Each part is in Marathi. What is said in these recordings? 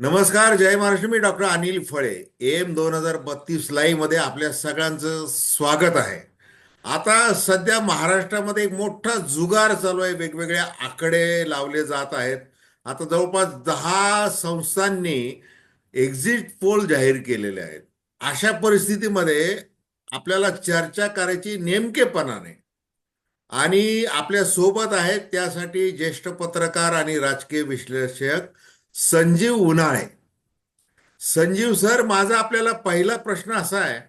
नमस्कार जय महाराष्ट्र मी डॉक्टर अनिल फळे एम दोन हजार बत्तीस लाईव्हमध्ये आपल्या सगळ्यांचं स्वागत आहे. आता सध्या महाराष्ट्रामध्ये एक मोठा जुगार चालू आहे. वेगवेगळे आकडे लावले जात आहेत. आता जवळपास दहा संस्थांनी एक्झिट पोल जाहीर केलेले आहेत. अशा परिस्थितीमध्ये आपल्याला चर्चा करायची नेमकेपणाने. आणि आपल्यासोबत आहेत त्यासाठी ज्येष्ठ पत्रकार आणि राजकीय विश्लेषक संजीव उन्हाळे. संजीव सर माझा आपल्याला पहिला प्रश्न असा आहे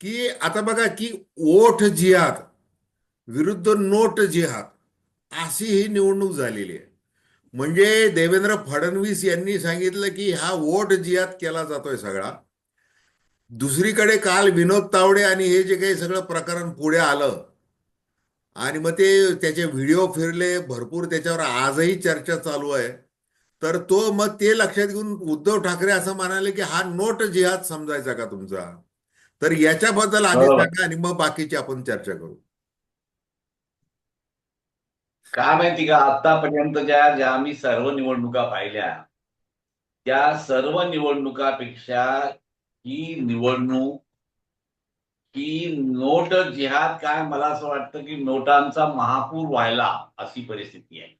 की आता बघा की ओठ जिहाद विरुद्ध नोट जिहाद अशी ही निवडणूक झालेली आहे. म्हणजे देवेंद्र फडणवीस यांनी सांगितलं की हा वोट जिहाद केला जातोय सगळा. दुसरीकडे काल विनोद तावडे आणि हे जे काही सगळं प्रकरण पुढे आलं आणि मग ते त्याचे व्हिडिओ फिरले भरपूर त्याच्यावर आजही चर्चा चालू आहे. तर तो मग ते लक्षात घेऊन उद्धव ठाकरे असं म्हणाले की हा नोट जिहाद समजायचा का तुमचा? तर याच्याबद्दल आधी. सांगा आणि मग बाकीची आपण चर्चा करू. काय माहिती का? आतापर्यंतच्या ज्या आम्ही सर्व निवडणुका पाहिल्या त्या सर्व निवडणुकापेक्षा ही निवडणूक ही नोट जिहाद काय? मला असं वाटतं की नोटांचा महापूर व्हायला अशी परिस्थिती आहे.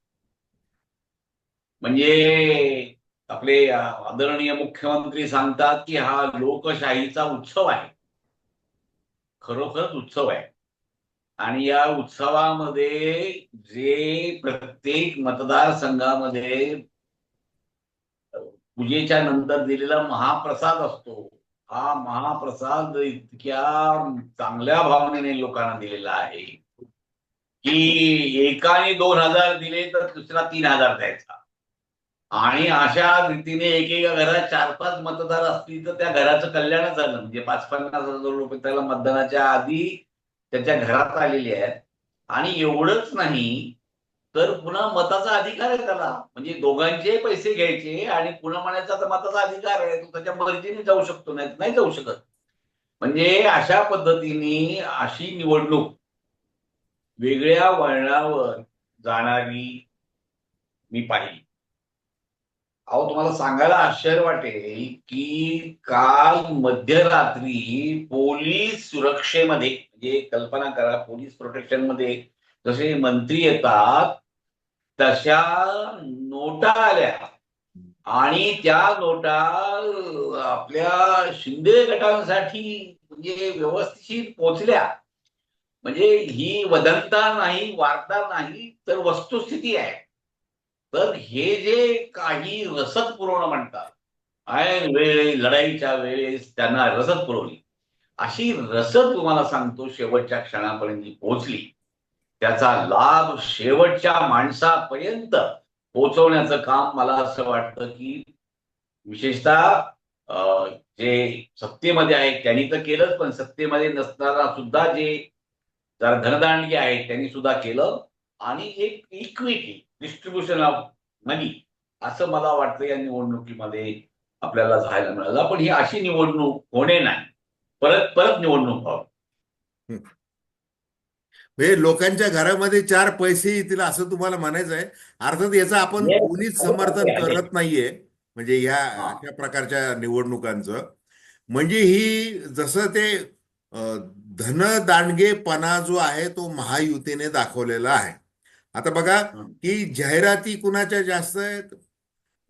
म्हणजे आपले आदरणीय मुख्यमंत्री सांगतात की हा लोकशाहीचा उत्सव आहे. खरोखरच उत्सव आहे. आणि या उत्सवामध्ये जे प्रत्येक मतदारसंघामध्ये पूजेच्या नंतर दिलेला महाप्रसाद असतो. हा महाप्रसाद इतक्या चांगल्या भावनेने लोकांना दिलेला आहे. की एकाने दोन हजार दिले तर दुसरा तीन हजार द्यायचा. आणि अशा रीतीने एकेका घरात चार पाच मतदार असतील तर त्या घराचं कल्याणच झालं. म्हणजे पाच पन्नास हजार रुपये त्याला मतदानाच्या आधी त्याच्या घरात आलेले आहेत. आणि एवढंच नाही तर पुन्हा मताचा अधिकार आहे त्याला. म्हणजे दोघांचे पैसे घ्यायचे आणि पुन्हा म्हणायचा तर मताचा अधिकार आहे तो त्याच्या मर्जीने जाऊ शकतो नाही नाही जाऊ शकत. म्हणजे अशा पद्धतीने अशी निवडणूक वेगळ्या वळणावर जाणारी मी पाहिली. अहो तुम्हाला सांगायला आश्चर्य वाटेल की काल मध्यरात्री पोलीस सुरक्षेमध्ये म्हणजे कल्पना करा पोलीस प्रोटेक्शनमध्ये जसे मंत्री येतात तशा नोटा आल्या. आणि त्या नोटा आपल्या शिंदे गटांसाठी म्हणजे व्यवस्थित पोचल्या. म्हणजे ही वदंता नाही वार्ता नाही तर वस्तुस्थिती आहे. तर हे जे काही रसद पुरवणं म्हणतात ऐन वेळी लढाईच्या वेळेस त्यांना रसद पुरवली. अशी रसद तुम्हाला सांगतो शेवटच्या क्षणापर्यंत पोहोचली त्याचा लाभ शेवटच्या माणसापर्यंत पोहोचवण्याचं काम मला असं वाटतं की विशेषतः जे सत्तेमध्ये आहेत त्यांनी तर केलंच पण सत्तेमध्ये नसताना सुद्धा जे धनदांडगे आहेत त्यांनी सुद्धा केलं. आणि एक इक्विटी डिस्ट्रीब्युशन ऑफ मनी असं मला वाटतं या निवडणुकीमध्ये आपल्याला जायला मिळालं. पण ही अशी निवडणूक होणे नाही. परत परत निवडणूक व्हावी. म्हणजे लोकांच्या घरामध्ये चार पैसे येतील असं तुम्हाला म्हणायचं आहे. अर्थात याचं आपण. कोणीच समर्थन करत नाहीये. म्हणजे या अशा प्रकारच्या निवडणुकांचं. म्हणजे ही जसं ते धनदांडगेपणा जो आहे तो महायुतीने दाखवलेला आहे. आता बघा की जाहिराती कुणाच्या जास्त आहेत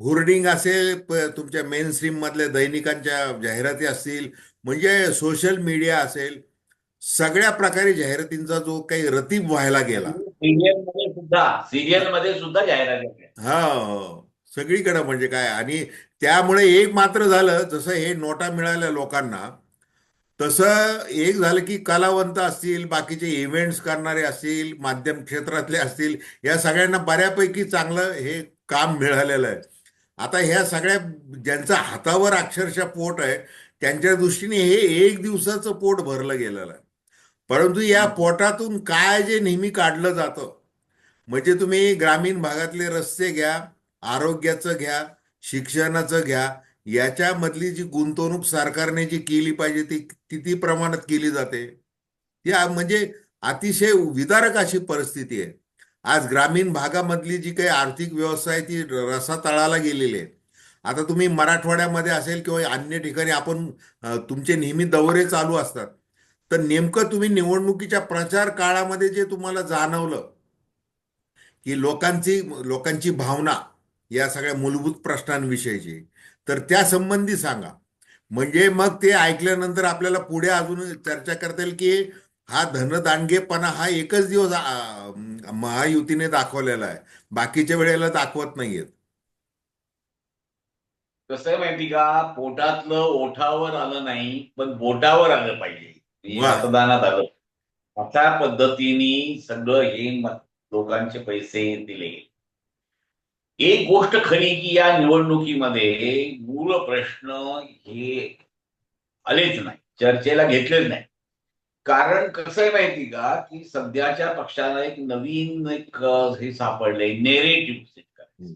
होर्डिंग असेल तुमच्या मेन स्ट्रीम मधल्या दैनिकांच्या जाहिराती असतील म्हणजे सोशल मीडिया असेल सगळ्या प्रकारे जाहिरातींचा जो काही रतीब व्हायला गेला सिरियलमध्ये सुद्धा सिरियलमध्ये सुद्धा जाहिरात आहे. हा हो. सगळीकडे म्हणजे काय आणि त्यामुळे एक मात्र झालं जसं हे नोटा मिळाल्या लोकांना तसं एक झालं की कलावंत असतील बाकीचे इव्हेंट्स करणारे असतील माध्यम क्षेत्रातले असतील या सगळ्यांना बऱ्यापैकी चांगलं हे काम मिळालेलं आहे. आता ह्या सगळ्या ज्यांचं हातावर अक्षरशः पोट आहे त्यांच्या दृष्टीने हे एक दिवसाचं पोट भरलं गेलेलं आहे. परंतु या पोटातून काय जे नेहमी काढलं जातं म्हणजे तुम्ही ग्रामीण भागातले रस्ते घ्या आरोग्याचं घ्या शिक्षणाचं घ्या याच्यामधली जी गुंतवणूक सरकारने जी केली पाहिजे ती किती प्रमाणात केली जाते? या म्हणजे अतिशय विदारक अशी परिस्थिती आहे. आज ग्रामीण भागामधली जी काही आर्थिक व्यवस्था आहे ती रसातळाला गेलेली आहे. आता तुम्ही मराठवाड्यामध्ये असेल किंवा अन्य ठिकाणी आपण तुमचे नेहमी दौरे चालू असतात. तर नेमकं तुम्ही निवडणुकीच्या प्रचार काळामध्ये जे तुम्हाला जाणवलं की लोकांची लोकांची भावना या सगळ्या मूलभूत प्रश्नांविषयीची तर त्या संबंधी सांगा. म्हणजे मग ते ऐकल्यानंतर आपल्याला पुढे अजून चर्चा करता येईल की हा धनदांडगेपणा हा एकच दिवस महायुतीने दाखवलेला आहे. बाकीच्या वेळेला दाखवत नाहीयेत. कसं आहे माहिती का? पोटातलं ओठावर आलं नाही पण बोटावर आलं पाहिजे. मतदानात आलं. अशा पद्धतीने सगळं हे लोकांचे पैसे दिले. एक गोष्ट खरी की या निवडणुकीमध्ये मूळ प्रश्न हे आलेच नाही चर्चेला घेतलेच नाही. कारण कसं आहे माहिती का की सध्याच्या पक्षाला एक नवीन एक हे सापडलंय नेरेटिव्ह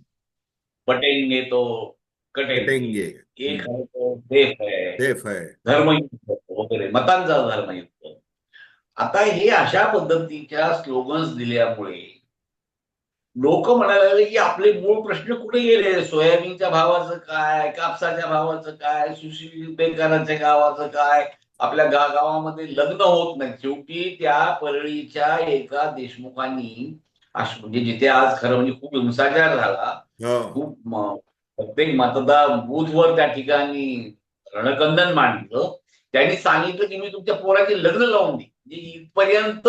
पटेंगे तो कटेंगे. एक तो आहे. धर्मयुद्ध वगैरे मतांचा धर्मयुद्ध आता हे अशा पद्धतीच्या स्लोगन्स दिल्यामुळे लोक म्हणायला लागले की आपले मूळ प्रश्न कुठे गेले? सोयाबीनच्या भावाचं काय? कापसाच्या भावाचं काय? सुशील बेकाराच्या गावाचं काय? आपल्या गा गावामध्ये लग्न होत नाही. शेवटी त्या परळीच्या एका देशमुखांनी म्हणजे जिथे आज खरं म्हणजे खूप हिंसाचार झाला हो. खूप प्रत्येक मतदार बूथवर त्या ठिकाणी रणकंदन मांडलं. त्यांनी सांगितलं की मी तुमच्या पोराचे लग्न लावून देईन. म्हणजे इथपर्यंत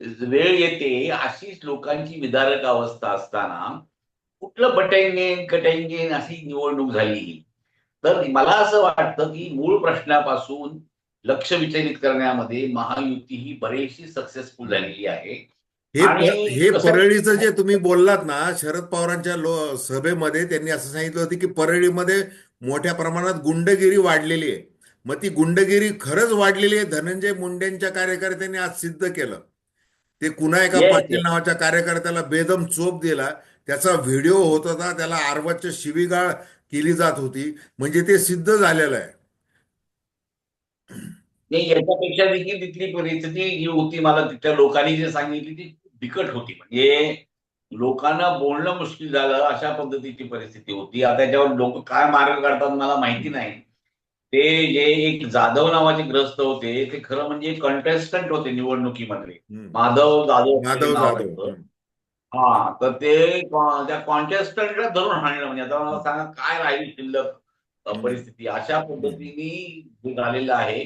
वेळ येते अशीच लोकांची विदारक अवस्था असताना कुठलं बटेंगेन कटेंगेन अशी निवडणूक झाली. तर मला असं वाटतं की मूळ प्रश्नापासून लक्ष विचलित करण्यामध्ये महायुती ही बरीचशी सक्सेसफुल झालेली आहे. हे हे परळीचं जे तुम्ही बोललात ना शरद पवारांच्या लो सभेमध्ये त्यांनी असं सांगितलं होतं की परळीमध्ये मोठ्या प्रमाणात गुंडगिरी वाढलेली आहे. मग ती गुंडगिरी खरंच वाढलेली आहे धनंजय मुंडेंच्या कार्यकर्त्यांनी आज सिद्ध केलं. ते कुणा एका Yes, पाटील yes. नावाच्या कार्यकर्त्याला बेदम चोप दिला त्याचा व्हिडिओ होत होता त्याला आरवाच्या शिवीगाळ केली जात होती म्हणजे ते सिद्ध झालेलं आहे. नाही याच्यापेक्षा देखील तिथली परिस्थिती जी होती मला तिथल्या लोकांनी जे सांगितली ती बिकट होती. म्हणजे लोकांना बोलणं मुश्किल झालं अशा पद्धतीची परिस्थिती होती. आता त्याच्यावर लोक काय मार्ग काढतात मला माहिती नाही. ते जे एक जाधव नावाचे ग्रस्त होते ते खरं म्हणजे कंटेस्टंट होते निवडणुकीमध्ये. माधव जाधव. हा तर ते त्या कॉन्टेस्टंटला धरून हाणलं म्हणजे आता मला सांगा काय राहील शिल्लक. परिस्थिती अशा पद्धतीने हे झालेलं आहे.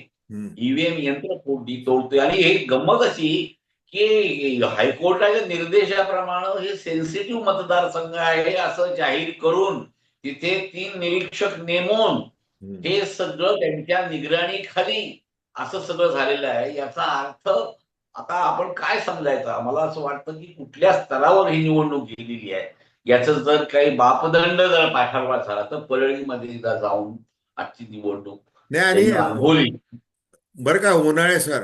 ईव्हीएम यंत्र फोडली तोडतोय आणि हे गंमत अशी की हायकोर्टाच्या निर्देशाप्रमाणे हे सेन्सिटिव्ह मतदारसंघ आहे असं जाहीर करून तिथे तीन निरीक्षक नेमून हे सगळं त्यांच्या निगराणीखाली असं सगळं झालेलं आहे. याचा अर्थ आता आपण काय समजायचं? मला असं वाटतं की कुठल्या स्तरावर ही निवडणूक गेलेली आहे? याचं जर काही बापदंड जर पाठवला झाला तर परळीमध्ये जाऊन आजची निवडणूक नाही बरं का उन्हाळे सर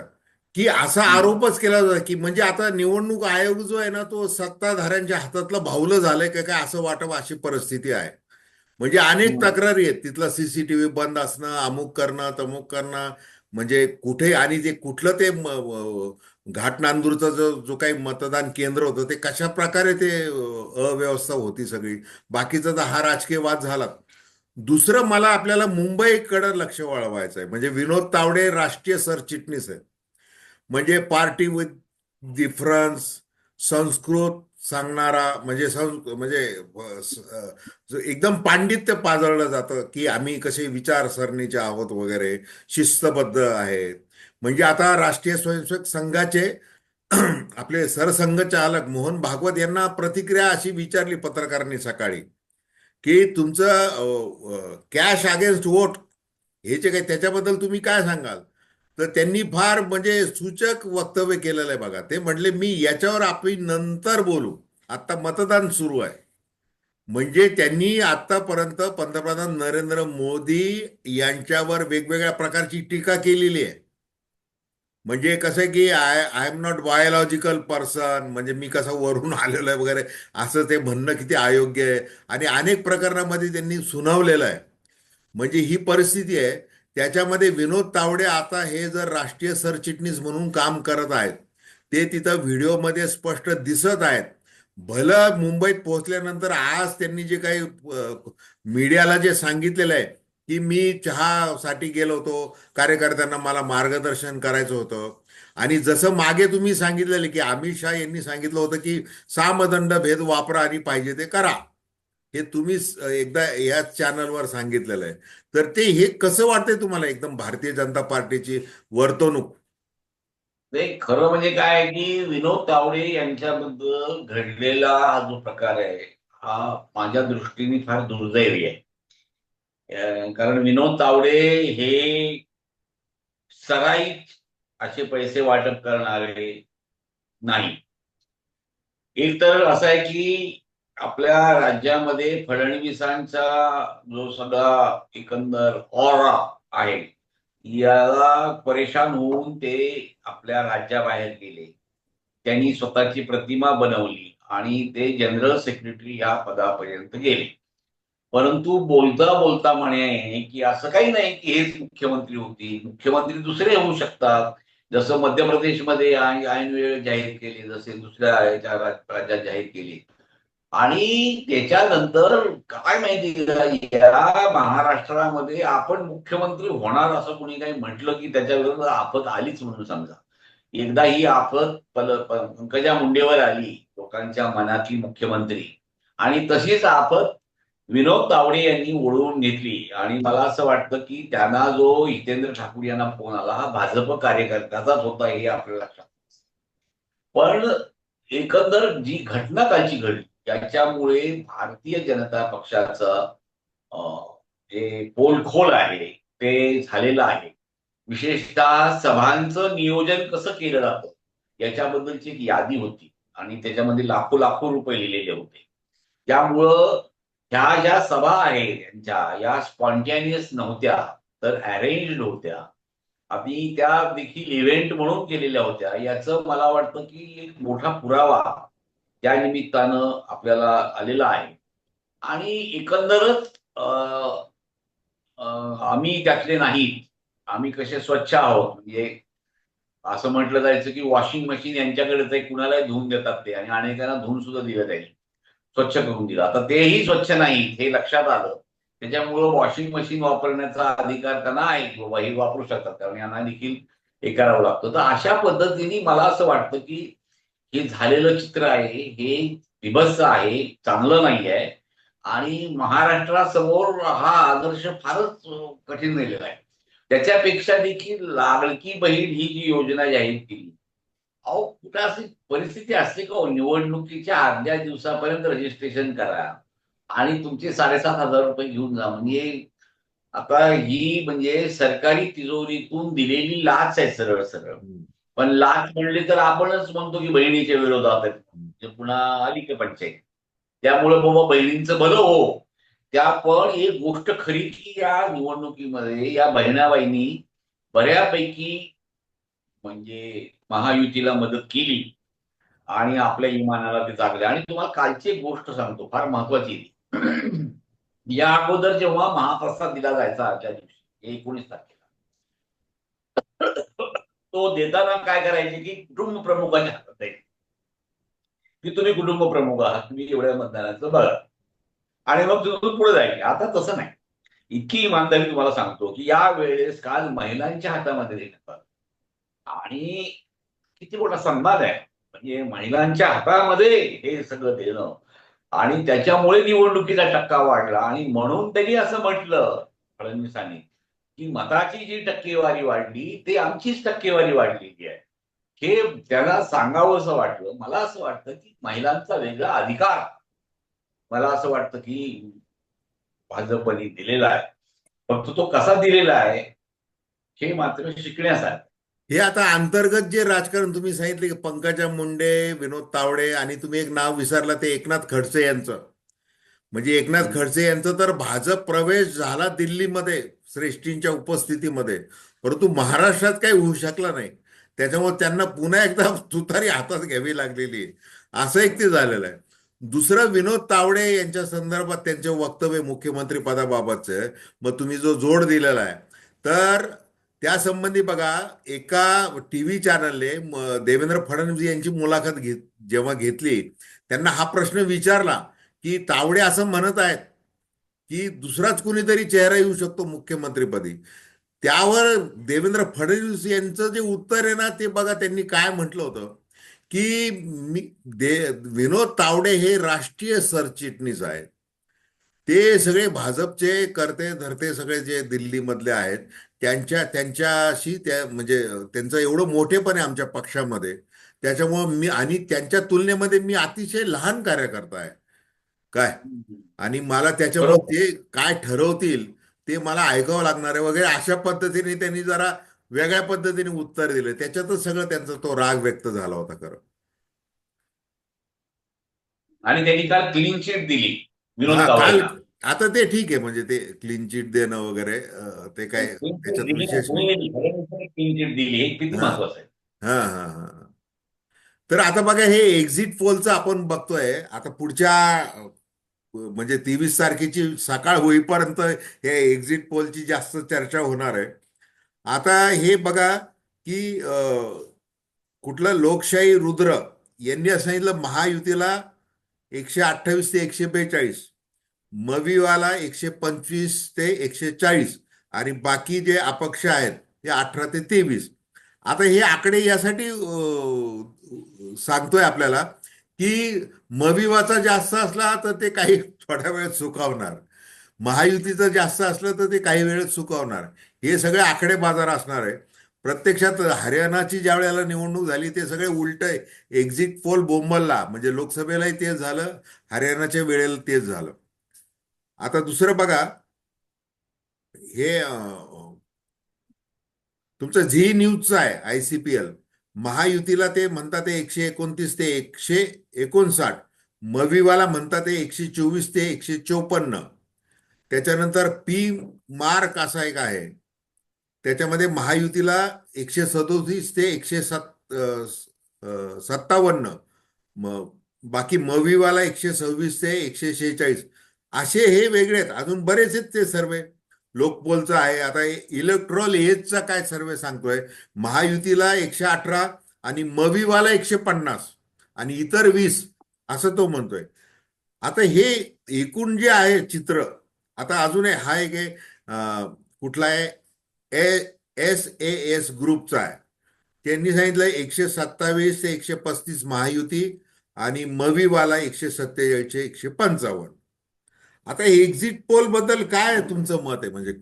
की असा आरोपच केला जातो की म्हणजे आता निवडणूक आयोग जो आहे ना तो सत्ताधाऱ्यांच्या हातातलं भावलं झालंय का काय असं वाटावं अशी परिस्थिती आहे? म्हणजे अनेक हम्म. तक्रारी आहेत. तिथलं सीसीटीव्ही बंद असणं अमुक करणं तमुक करणं. म्हणजे कुठे आणि ते कुठलं ते व- घाटनांदूरचं जो जो काही मतदान केंद्र होतं ते कशा प्रकारे ते अव्यवस्था होती सगळी? बाकीचा तर हा राजकीय वाद झाला. दुसरं मला आपल्याला मुंबईकडे लक्ष वळवायचं आहे म्हणजे विनोद तावडे राष्ट्रीय सरचिटणीस आहेत. म्हणजे पार्टी विथ डिफरन्स संस्कृत सांगणारा म्हणजे संस् म्हणजे एकदम पांडित्य पाजळलं जातं की आम्ही कसे विचारसरणीचे आहोत वगैरे शिस्तबद्ध आहेत. म्हणजे आता राष्ट्रीय स्वयंसेवक संघाचे आपले सरसंघचालक मोहन भागवत यांना प्रतिक्रिया अशी विचारली पत्रकारांनी सकाळी की तुमचं कॅश अगेन्स्ट वोट हे जे काही त्याच्याबद्दल तुम्ही काय सांगाल? तर त्यांनी फार म्हणजे सूचक वक्तव्य केलेलं आहे बघा. ते म्हटले मी याच्यावर आपण नंतर बोलू. आता मतदान सुरू आहे. म्हणजे त्यांनी आतापर्यंत पंतप्रधान नरेंद्र मोदी यांच्यावर वेगवेगळ्या प्रकारची टीका केलेली आहे. म्हणजे कसं आहे की I I am not biological person. म्हणजे मी कसं वरून आलेलो आहे वगैरे असं ते म्हणणं किती अयोग्य आहे. आणि अनेक प्रकरणामध्ये त्यांनी सुनावलेलं आहे. म्हणजे ही परिस्थिती आहे. त्याच्यामध्ये विनोद तावडे आता हे जर राष्ट्रीय सरचिटणीस म्हणून काम करत आहेत ते तिथं व्हिडिओमध्ये स्पष्ट दिसत आहेत. भलं मुंबईत पोहोचल्यानंतर आज त्यांनी जे काही मीडियाला जे सांगितलेलं आहे की मी चहासाठी गेलो होतो कार्यकर्त्यांना मला मार्गदर्शन करायचं होतं. आणि जसं मागे तुम्ही सांगितलेलं की अमित शहा यांनी सांगितलं होतं की सामदंड भेद वापरा आणि पाहिजे ते करा. हे तुम्ही एकदा याच चॅनलवर सांगितलेलं आहे. तर ते हे कसं वाटतंय तुम्हाला एकदम भारतीय जनता पार्टीची वर्तणूक? ते खरं म्हणजे काय आहे की विनोद तावडे यांच्याबद्दल घडलेला हा जो प्रकार आहे हा माझ्या दृष्टीने फार दुर्दैवी आहे. कारण विनोद तावडे हे सराई असे पैसे वाटप करणारे नाही. एक तर असं आहे की आपल्या राज्यामध्ये फडणवीसांचा जो सगळा एकंदर ऑरा आहे याला परेशान होऊन ते आपल्या राज्याबाहेर गेले. त्यांनी स्वतःची प्रतिमा बनवली आणि ते जनरल सेक्रेटरी या पदापर्यंत गेले. परंतु बोलता बोलता म्हणे की असं काही नाही की हेच मुख्यमंत्री होती मुख्यमंत्री दुसरे होऊ शकतात. जसं मध्य प्रदेशमध्ये ऐन वेळ जाहीर केले जसे दुसऱ्या राज्यात जाहीर केले. आणि त्याच्यानंतर काय माहिती का, या महाराष्ट्रामध्ये आपण मुख्यमंत्री होणार असं कोणी काही म्हटलं की त्याच्याविरुद्ध आफत आलीच म्हणून समजा. एकदा ही आफत पल पंकजा मुंडेवर आली लोकांच्या मनातली मुख्यमंत्री. आणि तशीच आफत विनोद तावडे यांनी ओढवून घेतली. आणि मला असं वाटतं की त्यांना जो हितेंद्र ठाकूर यांना फोन आला हा भाजप कार्यकर्त्याचाच होता हे आपल्या लक्षात. पण एकंदर जी घटना कालची घडली याच्यामुळे भारतीय जनता पक्षाचं जे पोलखोल आहे ते झालेलं आहे. विशेषतः सभांचं नियोजन कसं केलं जातं याच्याबद्दलची एक यादी होती आणि त्याच्यामध्ये लाखो लाखो रुपये लिहिलेले होते. त्यामुळं ह्या ज्या सभा आहेत यांच्या या स्पॉन्टॅनियस नव्हत्या तर अरेंज्ड होत्या आम्ही त्या देखील इव्हेंट म्हणून केलेल्या होत्या. याचं मला वाटतं की एक मोठा पुरावा त्या निमित्तानं आपल्याला आलेला आहे. आणि एकंदरच आम्ही त्यातले नाहीत. आम्ही कसे स्वच्छ आहोत? म्हणजे असं म्हटलं जायचं की वॉशिंग मशीन यांच्याकडेच आहे कुणालाही धुवून देतात ते. आणि अनेकांना धुवून सुद्धा दिलं त्यांनी. स्वच्छ करून दिलं. आता तेही स्वच्छ नाहीत हे लक्षात आलं. त्याच्यामुळं वॉशिंग मशीन वापरण्याचा अधिकार त्यांना आहे की बाबा हे वापरू शकतात. कारण यांना देखील हे करावं लागतं. तर अशा पद्धतीने मला असं वाटतं की हे झालेलं चित्र आहे हे विभत्स आहे चांगलं नाही आहे आणि महाराष्ट्रासमोर हा आदर्श फारच कठीण झालेला आहे. त्याच्यापेक्षा देखील लाडकी बहीण ही जी योजना जाहीर केली अहो कुठं अशी परिस्थिती असते का हो? निवडणुकीच्या अर्ध्या दिवसापर्यंत रजिस्ट्रेशन करा आणि तुमचे साडेसात हजार रुपये घेऊन जा. म्हणजे आता ही म्हणजे सरकारी तिजोरीतून दिलेली लाच आहे सरळ सरळ. पण लाच म्हणली तर आपणच म्हणतो की बहिणीच्या विरोधात आहे. म्हणजे पुन्हा आली का पंचायत? त्यामुळे बाबा बहिणींचं बरं हो. त्या पण एक गोष्ट खरी की या निवडणुकीमध्ये या बहिणाबाईंनी बऱ्यापैकी म्हणजे महायुतीला मदत केली आणि आपल्या इमानाला ते जागले आणि तुम्हाला कालची एक गोष्ट सांगतो फार महत्वाची या अगोदर जेव्हा महाप्रसाद दिला जायचा आजच्या दिवशी एकोणीस तारखेला. तो देताना काय करायचे की कुटुंब प्रमुखांच्या हातात द्यायचे. की तुम्ही कुटुंब प्रमुख आहात तुम्ही एवढ्या मतदानाचं बघा आणि मग तिथून पुढे जायचे. आता तसं नाही. इतकी इमानदारी तुम्हाला सांगतो की या वेळेस काल महिलांच्या हातामध्ये देण्यात आलं आणि किती मोठा सन्मान आहे. म्हणजे महिलांच्या हातामध्ये हे सगळं देणं. आणि त्याच्यामुळे निवडणुकीचा टक्का वाढला. आणि म्हणून त्यांनी असं म्हटलं फडणवीसांनी. की मताची जी टक्केवारी वाढली ते आमचीच टक्केवारी वाढलेली आहे. हे त्याला सांगावं असं वाटलं मला असं वाटतं की महिलांचा वेगळा अधिकार. मला असं वाटतं की भाजपने दिलेला आहे. फक्त तो कसा दिलेला आहे हे मात्र शिकण्यासारखं हे आता अंतर्गत जे राजकारण तुम्ही सांगितले की पंकजा मुंडे विनोद तावडे आणि तुम्ही एक नाव विसरला ते एकनाथ खडसे यांचं. म्हणजे एकनाथ खडसे यांचं तर भाजप प्रवेश झाला दिल्लीमध्ये. श्रेष्ठींच्या उपस्थितीमध्ये. परंतु महाराष्ट्रात काही होऊ शकला नाही. त्याच्यामुळे त्यांना पुन्हा एकदा तुतारी हातात घ्यावी लागलेली आहे. असं एक ते झालेलं आहे. दुसरं विनोद तावडे यांच्या संदर्भात त्यांचे वक्तव्य मुख्यमंत्री पदाबाबतचं. मग तुम्ही जो जोड दिलेला आहे. तर त्यासंबंधी बघा एका टी व्ही चॅनलने देवेंद्र फडणवीस यांची मुलाखत घेत जेव्हा घेतली त्यांना हा प्रश्न विचारला की तावडे असं म्हणत आहेत की दुसराच कुणीतरी चेहरा येऊ शकतो मुख्यमंत्रीपदी. त्यावर देवेंद्र फडणवीस यांचं जे उत्तर आहे ना ते बघा त्यांनी काय म्हटलं होतं की मी दे विनोद तावडे हे राष्ट्रीय सरचिटणीस आहेत. ते सगळे भाजपचे करते धरते सगळे जे दिल्लीमधले आहेत त्यांच्या त्यांच्याशी त्या म्हणजे त्यांचं एवढं मोठेपण आहे आमच्या पक्षामध्ये. त्याच्यामुळं मी आणि त्यांच्या तुलनेमध्ये मी अतिशय लहान कार्यकर्ता आहे. काय? आणि मला त्याच्यामुळे बरोबर. ते काय ठरवतील ते मला ऐकावं लागणार आहे वगैरे अशा पद्धतीने त्यांनी जरा वेगळ्या पद्धतीने उत्तर दिलं. त्याच्यातच सगळं त्यांचा तो राग व्यक्त झाला होता खरं. आणि त्यांनी काल क्लीन चिट दिली. काल आता ते ठीक आहे म्हणजे ते क्लीन चिट देणं वगैरे ते काय त्याच्यात विशेष क्लीन चिट दिली. हे किती हा. महत्वाचं आहे. हा हा हा तर आता बघा हे एक्झिट पोलचं आपण बघतोय. आता पुढच्या म्हणजे तेवीस तारखेची सकाळ होईपर्यंत हे एक्झिट पोलची जास्त चर्चा होणार आहे. आता हे बघा की कुठलं लोकशाही रुद्र यांनी असं सांगितलं महायुतीला एकशे अठ्ठावीस ते एकशे बेचाळीस मविवाला एकशे पंचवीस ते एकशे चाळीस आणि बाकी जे अपक्ष आहेत ते अठरा ते तेवीस. आता हे आकडे यासाठी सांगतोय आपल्याला की मविवाचा जास्त असला तर ते काही थोड्या वेळेत सुकावणार महायुतीचं जास्त असलं तर ते काही वेळेत सुकावणार हे सगळे आकडे बाजार असणार आहे. प्रत्यक्षात हरियाणाची ज्या वेळेला निवडणूक झाली ते सगळे उलट एक्झिट पोल बोंबलला. म्हणजे लोकसभेलाही तेच झालं हरियाणाच्या वेळेला तेच झालं. आता दुसरं बघा. हे तुमचं झी न्यूजचं आहे आय सी पी एल. महायुतीला ते म्हणतात ते एकशे एकोणतीस ते एकशे एकोणसाठ. मविवाला म्हणतात ते एकशे चोवीस ते एकशे चोपन्न त्याच्यानंतर पी मार्क असा एक आहे. त्याच्यामध्ये महायुतीला एकशे सदोतीस ते एकशे सत् सत्तावन्न. म बाकी मविवाला एकशे सव्वीस ते एकशे शेहेचाळीस असे हे वेगळे आहेत. अजून बरेच आहेत ते सर्वे. लोकपोलचा आहे. आता इलेक्ट्रॉल एजचा काय सर्वे सांगतोय? महायुतीला एकशे अठरा आणि मविवाला एकशे पन्नास आणि इतर वीस असं तो म्हणतोय. आता हे एकूण जे आहे चित्र आता अजून हा एक कुठला आहे? एस ए एस ग्रुपचा आहे. त्यांनी सांगितलं एकशे सत्तावीस ते एकशे पस्तीस महायुती आणि मवीवाला एकशे सत्तेचाळीसशे एकशे पंचावन्न. आता एक्झिट पोलबद्दल काय तुमचं मत आहे? म्हणजे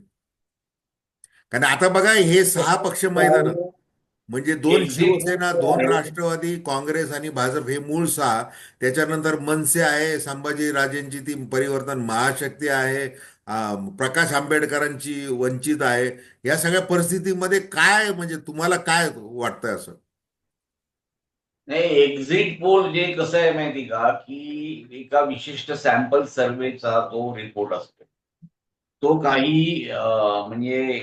कारण आता बघा हे सहा पक्ष मैदानात. म्हणजे दोन शिवसेना दोन आहे. राष्ट्रवादी काँग्रेस आणि भाजप हे मूळ सहा. त्याच्यानंतर मनसे आहे संभाजी राजेंची ती परिवर्तन महाशक्ती आहे प्रकाश आंबेडकरांची वंचित आहे. या सगळ्या परिस्थितीमध्ये काय म्हणजे तुम्हाला काय वाटतंय असं? नाही एक्झिट पोल जे कसं आहे माहिती का की एका विशिष्ट सॅम्पल सर्वेचा तो रिपोर्ट असतो तो काही म्हणजे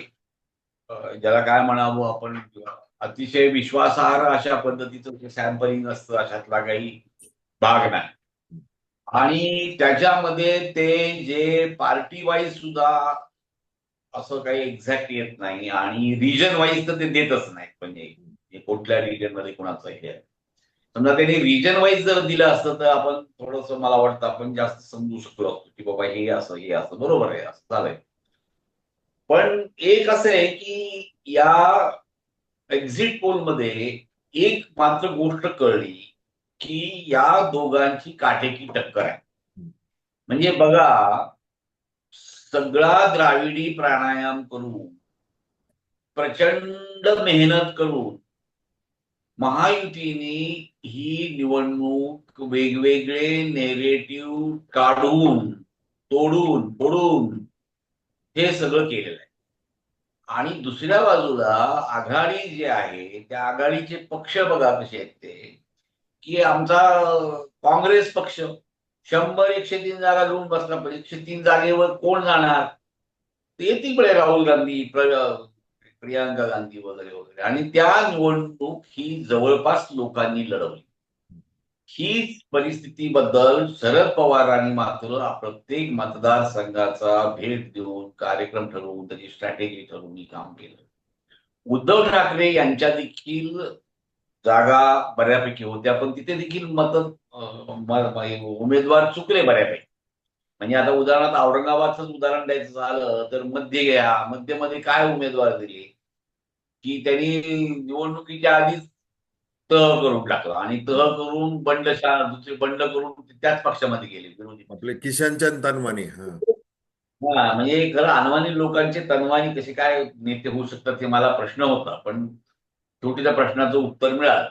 ज्याला काय म्हणावं आपण अतिशय विश्वासार्ह अशा पद्धतीचं जे सॅम्पलिंग असतं अशातला काही भाग नाही. आणि त्याच्यामध्ये ते जे पार्टी वाईज सुद्धा असं काही एक्झॅक्ट येत नाही आणि रिजन वाईज तर ते देतच नाहीत. म्हणजे कुठल्या रिजनमध्ये कुणाचं हे आहे. समजा त्यांनी रिजन वाईज जर दिलं असतं तर आपण थोडस मला वाटतं आपण जास्त समजू शकलो असतो की बाबा हे असं हे असं बरोबर आहे असं चालेल पण एक असं आहे की या एक्झिट पोलमध्ये एक मात्र गोष्ट कळली की या दोघांची काटेकी टक्कर आहे. म्हणजे बघा सगळा द्राविडी प्राणायाम करून प्रचंड मेहनत करून महायुतीने ही निवडणूक वेगवेगळे नेरेटिव्ह काढून तोडून फोडून हे सगळं केलेलं आणि दुसऱ्या बाजूला आघाडी जी आहे त्या आघाडीचे पक्ष बघा कसे आहेत ते. की आमचा काँग्रेस पक्ष शंभर एकशे तीन जागा घेऊन बसला पाहिजे. एकशे तीन जागेवर कोण जाणार? ते येतील पुढे राहुल गांधी प्रियांका गांधी वगैरे वगैरे. आणि त्या निवडणूक ही जवळपास लोकांनी लढवली. हीच परिस्थितीबद्दल शरद पवारांनी मात्र प्रत्येक मतदारसंघाचा भेट देऊन कार्यक्रम ठरवून त्याची स्ट्रॅटेजी ठरवून काम केलं. उद्धव ठाकरे यांच्या देखील जागा बऱ्यापैकी होत्या पण तिथे देखील मत उमेदवार चुकले बऱ्यापैकी. म्हणजे आता उदाहरणार्थ औरंगाबादच उदाहरण द्यायचं झालं तर मध्य घ्या मध्यमध्ये काय उमेदवार दिले? की त्यांनी निवडणुकीच्या आधीच तह करून टाकला. आणि तह करून बंड शा दुसरे बंड करून त्याच पक्षामध्ये गेले विरोधी. आपले किशनचंद तनवानी हा. म्हणजे खरं अनवाणी लोकांचे तनवानी कसे काय नेते होऊ शकतात हे मला प्रश्न होता पण शेवटी त्या प्रश्नाचं उत्तर मिळालं.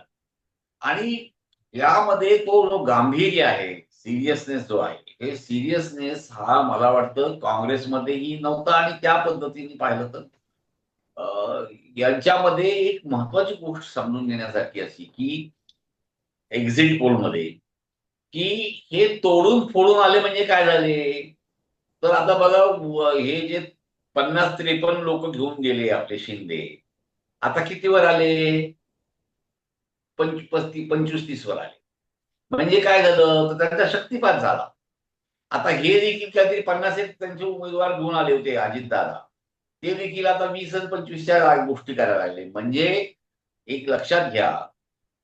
आणि यामध्ये तो जो गांभीर्य आहे सिरियसनेस जो आहे हे सिरियसनेस हा मला वाटतं काँग्रेसमध्येही नव्हता आणि त्या पद्धतीने पाहिलं तर यांच्यामध्ये एक महत्वाची गोष्ट समजून घेण्यासारखी अशी की एक्झिट पोलमध्ये की हे तोडून फोडून आले म्हणजे काय झाले? तर आता बघा हे जे पन्नास त्रेपन्न लोक घेऊन गेले आपले शिंदे आता कितीवर आले? पंच पस्तीस पंचवीस तीस वर आले. म्हणजे काय झालं? तर त्यांचा शक्तिपात झाला. आता हे देखील काहीतरी पन्नास एक त्यांचे उमेदवार घेऊन आले होते अजितदादा. ते देखील आता वीस पंचवीसच्या गोष्टी करायला लागले. म्हणजे एक लक्षात घ्या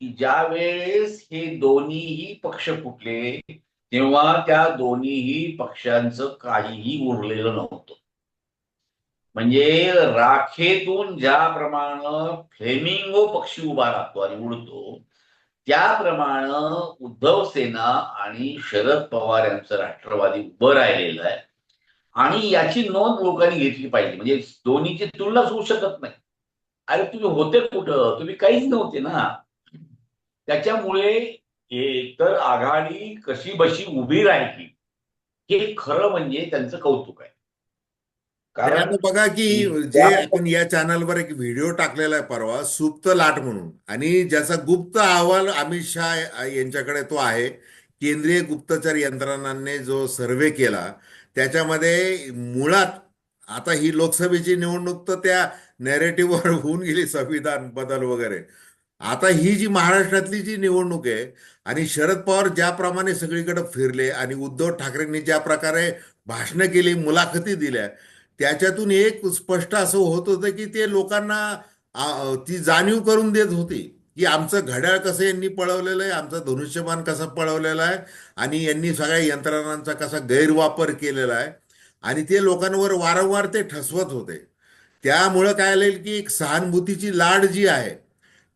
की ज्या वेळेस हे दोन्हीही पक्ष फुटले तेव्हा त्या दोन्हीही पक्षांचं काहीही उरलेलं नव्हतं. म्हणजे राखेतून ज्याप्रमाणे फ्लेमिंगो पक्षी उभा राहतो आणि उडतो त्याप्रमाणे उद्धव सेना आणि शरद पवार यांचं राष्ट्रवादी उभं राहिलेलं आहे. आणि याची नोंद लोकांनी घेतली पाहिजे. म्हणजे दोन्हीची तुलनाच होऊ शकत नाही. अरे तुम्ही होते कुठं? तुम्ही काहीच नव्हते ना. त्याच्यामुळे एकतर आघाडी कशी बशी उभी राहिली हे खरं म्हणजे त्यांचं कौतुक आहे. कारण बघा की जे आपण या चॅनलवर एक व्हिडिओ टाकलेला आहे परवा सुप्त लाट म्हणून. आणि ज्याचा गुप्त अहवाल अमित शहा यांच्याकडे तो आहे. केंद्रीय गुप्तचर यंत्रणांनी जो सर्व्हे केला त्याच्यामध्ये मुळात आता ही लोकसभेची निवडणूक तर त्या नॅरेटिव्हवर होऊन गेली संविधान बदल वगैरे. आता ही जी महाराष्ट्रातली जी निवडणूक आहे आणि शरद पवार ज्याप्रमाणे सगळीकडे फिरले आणि उद्धव ठाकरेंनी ज्या प्रकारे भाषणं केली मुलाखती दिल्या त्याच्यातून एक स्पष्ट असं होत होतं की ते लोकांना ती जाणीव करून देत होती. की आमचं घड्याळ कसं यांनी पळवलेलं आहे आमचं धनुष्यमान कसं पळवलेलं आहे आणि यांनी सगळ्या यंत्रणांचा कसा गैरवापर केलेला आहे आणि ते लोकांवर वारंवार ते ठसवत होते. त्यामुळं काय आलेल की एक सहानुभूतीची लाट जी आहे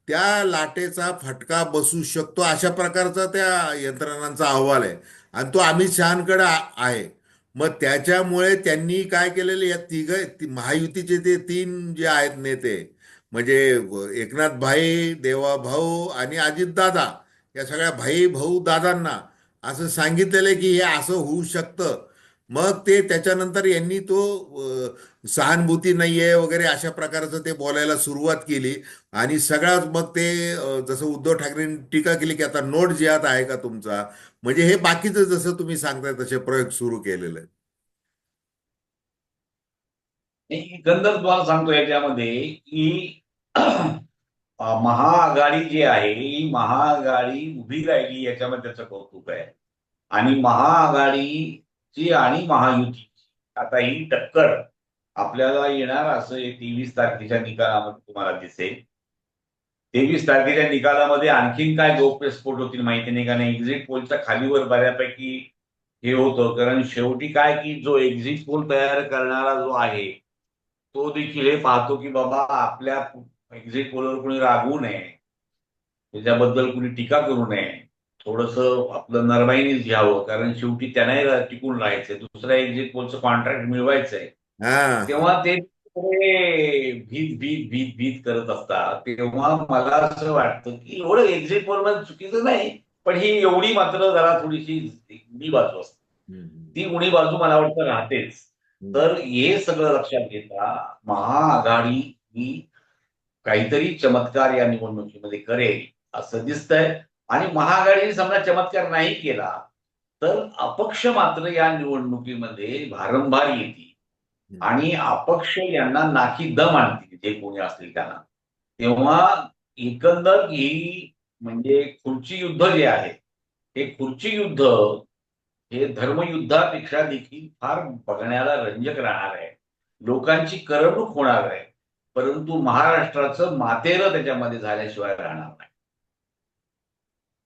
त्या लाटेचा फटका बसू शकतो अशा प्रकारचा त्या यंत्रणांचा अहवाल आहे. आणि तो अमित शहांकडे आहे. मग त्याच्यामुळे त्यांनी काय केलेले या तिघ महायुतीचे ते तीन जे आहेत नेते म्हणजे एकनाथ भाई देवाभाऊ आणि अजितदादा या सगळ्या भाई भाऊ दादांना असं सांगितलेलं की हे असं होऊ शकतं. मग ते त्याच्यानंतर यांनी तो सहानुभूती नाहीये वगैरे अशा प्रकारचं ते बोलायला सुरुवात केली. आणि सगळ्यात मग ते जसं उद्धव ठाकरेंनी टीका केली की आता नोट जिहाद आहे का तुमचा? म्हणजे हे बाकीचं जसं तुम्ही सांगताय तसे प्रयोग सुरू केलेले. गंधर्व तुम्हाला सांगतो याच्यामध्ये की महाआघाडी जी आहे ही महाआघाडी उभी राहिली याच्यामध्ये त्याचं कौतुक आहे. आणि महाआघाडीची आणि महायुतीची आता ही टक्कर आपल्याला येणार असं तेवीस तारखेच्या निकालामध्ये तुम्हाला दिसेल. तेवीस तारखेच्या निकालामध्ये आणखीन काय गौप्यस्फोट होतील माहिती नाही कारण एक्झिट पोलच्या खालीवर बऱ्यापैकी हे होतं. कारण शेवटी काय की जो एक्झिट पोल तयार करणारा जो आहे तो देखील हे पाहतो की बाबा आपल्या एक्झिट पोलवर कोणी रागवू नये त्याच्याबद्दल कुणी टीका करू नये थोडस आपलं नरमाईनीच घ्यावं कारण शेवटी त्यांनाही टिकून राहायचंय. दुसऱ्या एक्झिट पोलचं कॉन्ट्रॅक्ट मिळवायचंय. हा. तेव्हा ते भीत भीत भीत भीत करत असतात. तेव्हा मला असं वाटतं की एवढं एक्झिट पोलमध्ये चुकीचं नाही पण ही एवढी मात्र जरा थोडीशी उणी बाजू असते. ती उणी बाजू मला वाटतं राहतेच. तर हे सगळं लक्षात घेता महाआघाडी ही काहीतरी चमत्कार या निवडणुकीमध्ये करेल असं दिसतंय. आणि महाआघाडीने समजा चमत्कार नाही केला तर अपक्ष मात्र या निवडणुकीमध्ये भारंभार येतील. आणि अपक्ष यांना नाकी दम आणतील जे कोणी असतील त्यांना. तेव्हा एकंदर ही म्हणजे खुर्ची युद्ध जे आहे हे खुर्ची युद्ध हे धर्मयुद्धापेक्षा देखील फार बघण्याला रंजक राहणार आहे. लोकांची करमणूक होणार आहे. परंतु महाराष्ट्राचं मातेरं त्याच्यामध्ये झाल्याशिवाय राहणार नाही.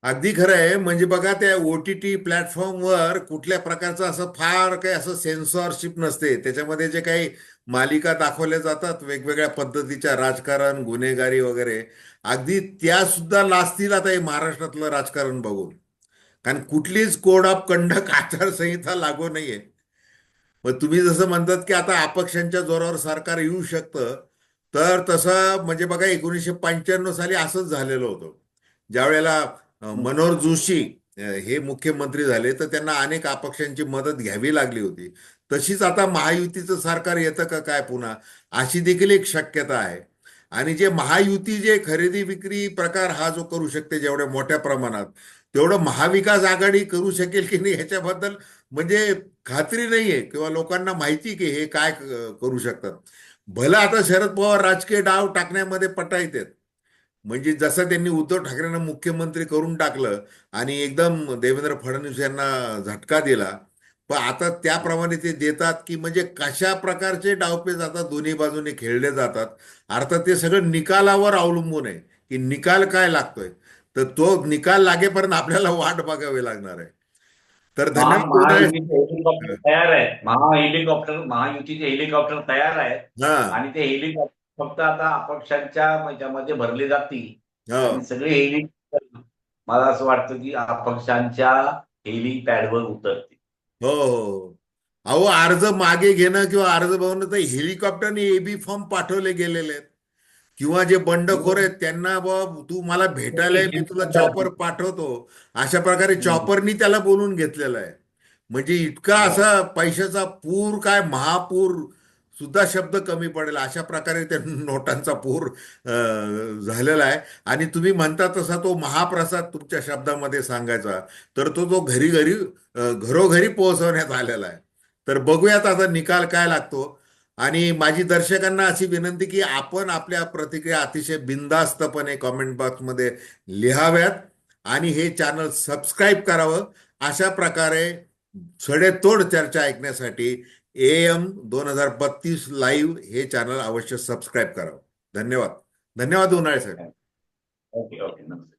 अगदी खरं आहे. म्हणजे बघा त्या ओ टी टी प्लॅटफॉर्मवर कुठल्या प्रकारचं असं फार काही असं सेन्सॉरशिप नसते. त्याच्यामध्ये जे काही मालिका दाखवल्या जातात वेगवेगळ्या पद्धतीच्या राजकारण गुन्हेगारी वगैरे. अगदी त्या सुद्धा लाजतील आता हे महाराष्ट्रातलं राजकारण बघून. कारण कुठलीच कोड ऑफ कंडक्ट आचारसंहिता लागू नाहीये. मग तुम्ही जसं म्हणतात की आता अपक्षांच्या जोरावर सरकार येऊ शकतं तर तसं म्हणजे बघा एकोणीसशे पंच्याण्णव साली असंच झालेलं होतं. ज्यावेळेला अ, मनोहर जोशी हे मुख्यमंत्री झाले तर त्यांना अनेक अपक्षांची मदत घ्यावी लागली होती. तशीच आता महायुतीचं सरकार येतं का काय पुन्हा? अशी देखील एक शक्यता आहे. आणि जे महायुती जे खरेदी विक्री प्रकार हा जो करू शकते जेवढ्या मोठ्या प्रमाणात तेवढं महाविकास आघाडी करू शकेल की नाही ह्याच्याबद्दल म्हणजे खात्री नाहीये. किंवा लोकांना माहिती की हे काय करू शकतात. भलं आता शरद पवार राजकीय डाव टाकण्यामध्ये पटायतेत म्हणजे जसं त्यांनी उद्धव ठाकरेंना मुख्यमंत्री करून टाकलं आणि एकदम देवेंद्र फडणवीस यांना झटका दिला पण आता त्याप्रमाणे ते देतात की म्हणजे कशा प्रकारचे डावपेच आता दोन्ही बाजूने खेळले जातात. अर्थात ते सगळं निकालावर अवलंबून आहे की निकाल काय लागतोय? तर तो निकाल लागेपर्यंत आपल्याला वाट बघावी लागणार आहे. तर हेलिकॉप्टर तयार आहेत महा हेलिकॉप्टर महायुतीचे हेलिकॉप्टर तयार आहेत. हा. आणि ते हेलिकॉप्टर फक्त आता अपक्षांच्या ह्याच्यामध्ये भरले जातील. हो. सगळे हेलिकॉप्टर मला असं वाटतं की अपक्षांच्या हेलिपॅडवर उतरतील. हो हो अहो अर्ज मागे घेणं किंवा अर्ज बघणं तर हेलिकॉप्टरने एबी फॉर्म पाठवले गेलेले आहेत. किंवा जे बंडखोर आहेत त्यांना बाबा तू मला भेटायला मी तुला चॉपर पाठवतो. अशा प्रकारे चॉपरनी त्याला बोलून घेतलेलं आहे. म्हणजे इतका असा पैशाचा पूर काय महापूर सुद्धा शब्द कमी पडेल. अशा प्रकारे त्या नोटांचा पूर झालेला आहे. आणि तुम्ही म्हणता तसा तो महाप्रसाद तुमच्या शब्दामध्ये सांगायचा. तर तो तो घरी घरी घरोघरी पोहोचवण्यात आलेला आहे. तर बघूयात आता निकाल काय लागतो. आणि माझी दर्शकांना अशी विनंती की आपण आपल्या प्रतिक्रिया अतिशय बिनधास्तपणे कॉमेंट बॉक्समध्ये लिहाव्यात आणि हे चॅनल सबस्क्राईब करावं. अशा प्रकारे सडेतोड चर्चा ऐकण्यासाठी ए एम दोन हजार बत्तीस लाईव्ह हे चॅनल अवश्य सबस्क्राईब करावं. धन्यवाद. धन्यवाद उन्हाळे साहेब ओके ओके नमस्ते